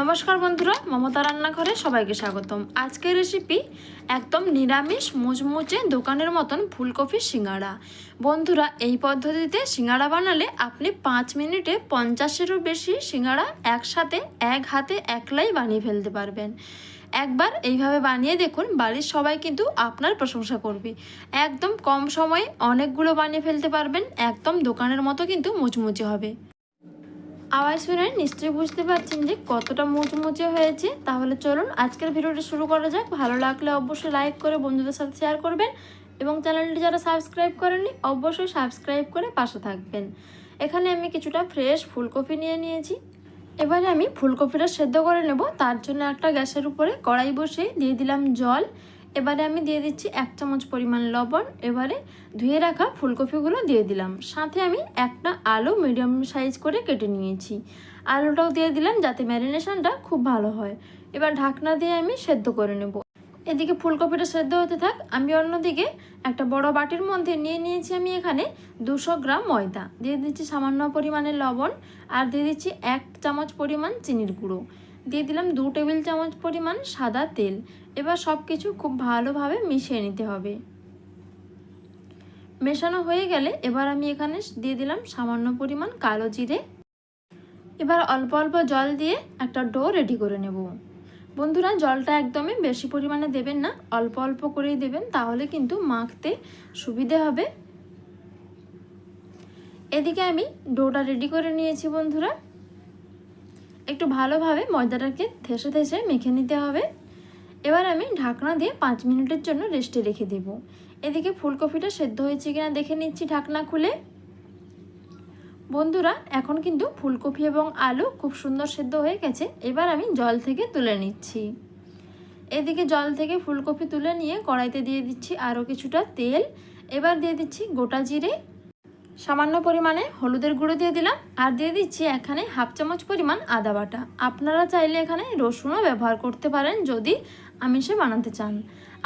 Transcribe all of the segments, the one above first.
নমস্কার বন্ধুরা, মমতা রান্নাঘরে সবাইকে স্বাগতম। আজকের রেসিপি একদম নিরামিষ মুচমুচে দোকানের মতন ফুলকপি সিঙ্গাড়া। বন্ধুরা, এই পদ্ধতিতে সিঙ্গাড়া বানালে আপনি পাঁচ মিনিটে পঞ্চাশেরও বেশি সিঙ্গাড়া একসাথে, এক হাতে একলাই বানিয়ে ফেলতে পারবেন। একবার এইভাবে বানিয়ে দেখুন, বাড়ির সবাই কিন্তু আপনার প্রশংসা করবে। একদম কম সময়ে অনেকগুলো বানিয়ে ফেলতে পারবেন, একদম দোকানের মতো কিন্তু মুচমুচে হবে। আওয়াজ শুনে নিশ্চয়ই বুঝতে পারছেন যে কতটা মুচমুচে হয়েছে। তাহলে চলুন আজকের ভিডিওটা শুরু করা যাক। ভালো লাগলে অবশ্যই লাইক করে বন্ধুদের সাথে শেয়ার করবেন এবং চ্যানেলটি যারা সাবস্ক্রাইব করেননি, অবশ্যই সাবস্ক্রাইব করে পাশে থাকবেন। এখানে আমি কিছুটা ফ্রেশ ফুলকপি নিয়ে নিয়েছি। এবারে আমি ফুলকপিটা সেদ্ধ করে নেব। তার জন্য একটা গ্যাসের উপরে কড়াই বসিয়ে দিয়ে দিলাম জল। এবারে আমি দিয়ে দিচ্ছি এক চামচ পরিমাণ লবণ, এবারে ধুয়ে রাখা ফুলকপিগুলো দিয়ে দিলাম। সাথে আমি একটা আলু মিডিয়াম সাইজ করে কেটে নিয়েছি। আলুটাও দিয়ে দিলাম যাতে ম্যারিনেশনটা খুব ভালো হয়। এবার ঢাকনা দিয়ে আমি সেদ্ধ করে নেব। এদিকে ফুলকপিটা সেদ্ধ হতে থাক, আমি অন্যদিকে একটা বড় বাটির মধ্যে নিয়ে নিয়েছি আমি এখানে দুশো গ্রাম ময়দা। দিয়ে দিচ্ছি সামান্য পরিমাণে লবণ, আর দিয়ে দিচ্ছি এক চামচ পরিমাণ চিনির গুঁড়ো। দিয়ে দিলাম দু টেবিল চামচ পরিমাণ সাদা তেল। এবার সব কিছু খুব ভালোভাবে মিশিয়ে নিতে হবে। মেশানো হয়ে গেলে এবার আমি এখানে দিয়ে দিলাম সামান্য পরিমাণ কালো জিরে। এবার অল্প অল্প জল দিয়ে একটা ডো রেডি করে নেব। বন্ধুরা, জলটা একদমই বেশি পরিমাণে দেবেন না, অল্প অল্প করেই দেবেন, তাহলে কিন্তু মাখতে সুবিধে হবে। এদিকে আমি ডোটা রেডি করে নিয়েছি বন্ধুরা। একটু ভালোভাবে ময়দাটাকে থেসে থেসে মেখে নিতে হবে। এবার আমি ঢাকনা দিয়ে পাঁচ মিনিটের জন্য রেস্টে রেখে দেব। এদিকে ফুলকপিটা সেদ্ধ হয়েছে কিনা দেখে নিচ্ছি ঢাকনা খুলে। বন্ধুরা, এখন কিন্তু ফুলকপি এবং আলু খুব সুন্দর সেদ্ধ হয়ে গেছে। এবার আমি জল থেকে তুলে নিচ্ছি। এদিকে জল থেকে ফুলকপি তুলে নিয়ে কড়াইতে দিয়ে দিচ্ছি আরও কিছুটা তেল। এবার দিয়ে দিচ্ছি গোটা জিরে। সামান্য পরিমাণে হলুদের গুঁড়ো দিয়ে দিলাম, আর দিয়ে দিচ্ছি এখানে হাফ চামচ পরিমাণ আদা বাটা। আপনারা চাইলে এখানে রসুনও ব্যবহার করতে পারেন যদি আমিষে বানাতে চান।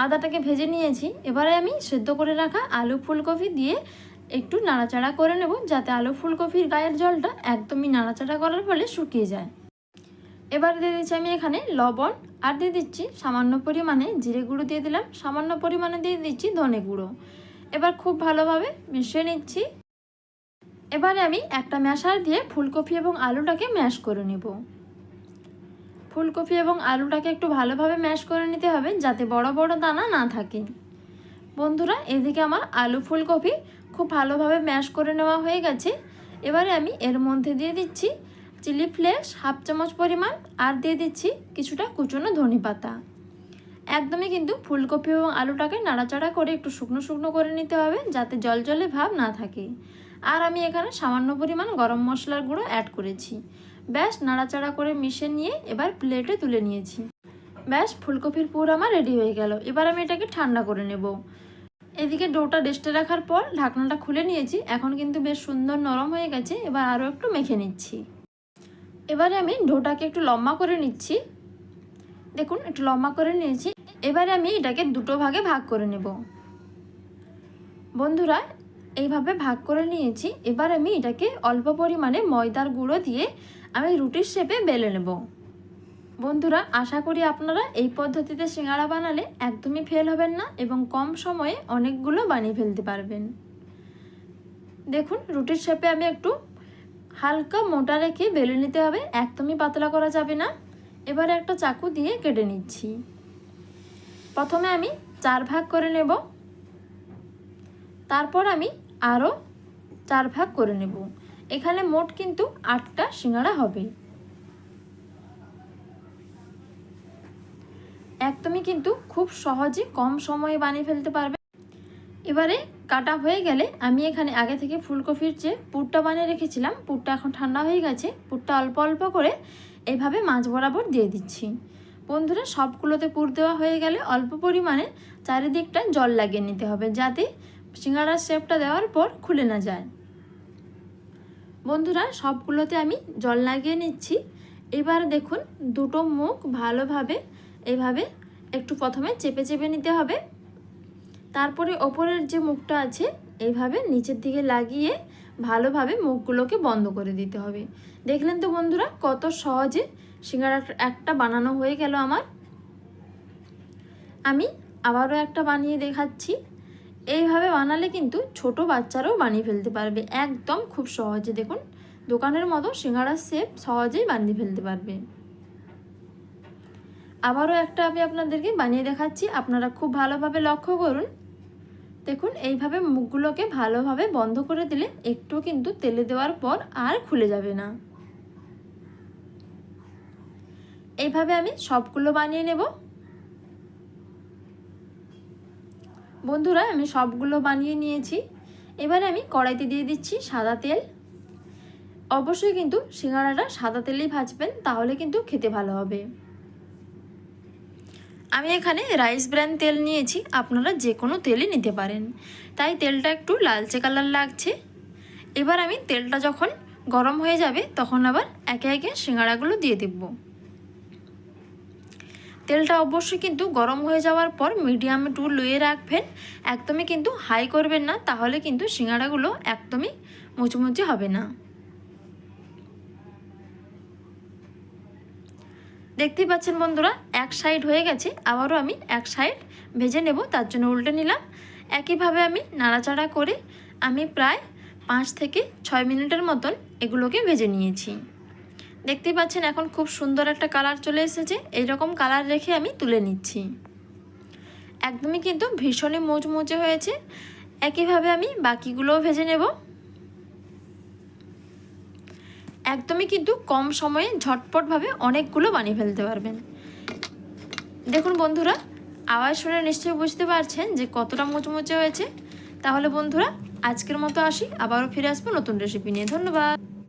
আদাটাকে ভেজে নিয়েছি, এবারে আমি সেদ্ধ করে রাখা আলু ফুলকপি দিয়ে একটু নাড়াচাড়া করে নেব, যাতে আলু ফুলকপির গায়ের জলটা একদমই নাড়াচাড়া করার ফলে শুকিয়ে যায়। এবার দিয়ে দিচ্ছি আমি এখানে লবণ, আর দিয়ে দিচ্ছি সামান্য পরিমাণে জিরে গুঁড়ো দিয়ে দিলাম, সামান্য পরিমাণে দিয়ে দিচ্ছি ধনে গুঁড়ো। এবার খুব ভালোভাবে মিশিয়ে নিচ্ছি। এবারে আমি একটা ম্যাশার দিয়ে ফুলকপি এবং আলুটাকে ম্যাশ করে নেব। ফুলকপি এবং আলুটাকে একটু ভালোভাবে ম্যাশ করে নিতে হবে যাতে বড় বড় দানা না থাকে। বন্ধুরা, এদিকে আমার আলু ফুলকপি খুব ভালোভাবে ম্যাশ করে নেওয়া হয়ে গেছে। এবারে আমি এর মধ্যে দিয়ে দিচ্ছি চিলি ফ্লেক্স হাফ চামচ পরিমাণ আর দিয়ে দিচ্ছি কিছুটা কুচনো ধনে পাতা। একদমই কিন্তু ফুলকপি এবং আলুটাকে নাড়াচাড়া করে একটু শুকনো শুকনো করে নিতে হবে যাতে জল জলে ভাব না থাকে। আর আমি এখানে সামান্য পরিমাণ গরম মশলার গুঁড়ো অ্যাড করেছি। ব্যাস, নাড়াচাড়া করে মিশে নিয়ে এবার প্লেটে তুলে নিয়েছি। ব্যাস, ফুলকপির পুর আমার রেডি হয়ে গেল। এবার আমি এটাকে ঠান্ডা করে নেব। এদিকে ডোটা রেস্টে রাখার পর ঢাকনাটা খুলে নিয়েছি। এখন কিন্তু বেশ সুন্দর নরম হয়ে গেছে। এবার আরও একটু মেখে নিচ্ছি। এবারে আমি ডোটাকে একটু লম্বা করে নিচ্ছি। দেখুন, একটু লম্বা করে নিয়েছি। এবারে আমি এটাকে দুটো ভাগে ভাগ করে নেব। বন্ধুরা এইভাবে ভাগ করে নিয়েছি। এবার আমি এটাকে অল্প পরিমাণে ময়দার গুঁড়ো দিয়ে আমি রুটির শেপে বেলে নেব। বন্ধুরা, আশা করি আপনারা এই পদ্ধতিতে সিঙ্গাড়া বানালে একদমই ফেল হবেন না এবং কম সময়ে অনেকগুলো বানিয়ে ফেলতে পারবেন। দেখুন, রুটির শেপে আমি একটু হালকা মোটা রেখে বেলে নিতে হবে, একদমই পাতলা করা যাবে না। এবারে একটা চাকু দিয়ে কেটে নিচ্ছি। প্রথমে আমি চার ভাগ করে নেব। তারপর আমি আরও চার ভাগ করে নেব। এখানে মোট কিন্তু আটটা সিঙ্গাড়া হবে। একদমই কিন্তু খুব সহজে কম সময়ে বানিয়ে ফেলতে পারবে। এবারে কাটা হয়ে গেলে আমি এখানে আগে থেকে ফুলকপির যে পুরটা বানিয়ে রেখেছিলাম, পুরটা এখন ঠান্ডা হয়ে গেছে, পুরটা অল্প অল্প করে এভাবে মাছ বরাবর দিয়ে দিচ্ছি। বন্ধুরা, সবগুলোতে পুর দেওয়া হয়ে গেলে অল্প পরিমাণে চারিদিকটা জল লাগিয়ে নিতে হবে যাতে সিঙ্গাড়ার শেপটা দেওয়ার পর খুলে না যায়। বন্ধুরা, সবগুলোতে আমি জল লাগিয়ে নিচ্ছি। এবার দেখুন, দুটো মুখ ভালোভাবে, এভাবে একটু প্রথমে চেপে চেপে নিতে হবে। তারপরে ওপরের যে মুখটা আছে এইভাবে নিচের দিকে লাগিয়ে ভালোভাবে মুখগুলোকে বন্ধ করে দিতে হবে। দেখলেন তো বন্ধুরা, কত সহজে সিঙ্গারা একটা বানানো হয়ে গেল আমার। আমি আবারও একটা বানিয়ে দেখাচ্ছি। এইভাবে বানালে কিন্তু ছোট বাচ্চারাও বানিয়ে ফেলতে পারবে। একদম খুব সহজে দেখুন, দোকানের মতো সিঙ্গারার শেপ সহজেই বানিয়ে ফেলতে পারবে। আবারও একটা আমি আপনাদেরকে বানিয়ে দেখাচ্ছি, আপনারা খুব ভালোভাবে লক্ষ্য করুন। দেখুন, এইভাবে মুখগুলোকে ভালোভাবে বন্ধ করে দিলে একটু কিন্তু তেলে দেওয়ার পর আর খুলে যাবে না। এইভাবে আমি সবগুলো বানিয়ে নেব। বন্ধুরা, আমি সবগুলো বানিয়ে নিয়েছি। এবারে আমি কড়াইতে দিয়ে দিচ্ছি সাদা তেল। অবশ্যই কিন্তু সিঙ্গাড়াটা সাদা তেলেই ভাজবেন, তাহলে কিন্তু খেতে ভালো হবে। আমি এখানে রাইস ব্র্যান্ড তেল নিয়েছি, আপনারা যে কোনো তেলই নিতে পারেন। তাই তেলটা একটু লালচে কালার লাগছে। এবার আমি তেলটা যখন গরম হয়ে যাবে, তখন আবার একে একে সিঙ্গাড়াগুলো দিয়ে দেব। তেলটা অবশ্যই কিন্তু গরম হয়ে যাওয়ার পর মিডিয়াম টু লুয়ে রাখবেন। একদমই কিন্তু হাই করবেন না, তাহলে কিন্তু সিঙ্গাড়াগুলো একদমই মুচমুচে হবে না। দেখতেই পাচ্ছেন বন্ধুরা, এক সাইড হয়ে গেছে, আবারও আমি এক সাইড ভেজে নেব, তার জন্য উল্টে নিলাম। একইভাবে আমি নাড়াচাড়া করে আমি প্রায় পাঁচ থেকে ছয় মিনিটের মতন এগুলোকে ভেজে নিয়েছি। দেখতেই পাচ্ছেন এখন খুব সুন্দর একটা কালার চলে এসেছে। এইরকম কালার রেখে আমি তুলে নিচ্ছি। একদমই কিন্তু ভীষণই মুচমুচে হয়েছে। একইভাবে আমি বাকিগুলোও ভেজে নেব। একদমই কিন্তু কম সময়ে ঝটপটভাবে অনেকগুলো বানিয়ে ফেলতে পারবেন। দেখুন বন্ধুরা, আওয়াজ শুনে নিশ্চয়ই বুঝতে পারছেন যে কতটা মুচমুচে হয়েছে। তাহলে বন্ধুরা, আজকের মতো আসি, আবারও ফিরে আসব নতুন রেসিপি নিয়ে। ধন্যবাদ।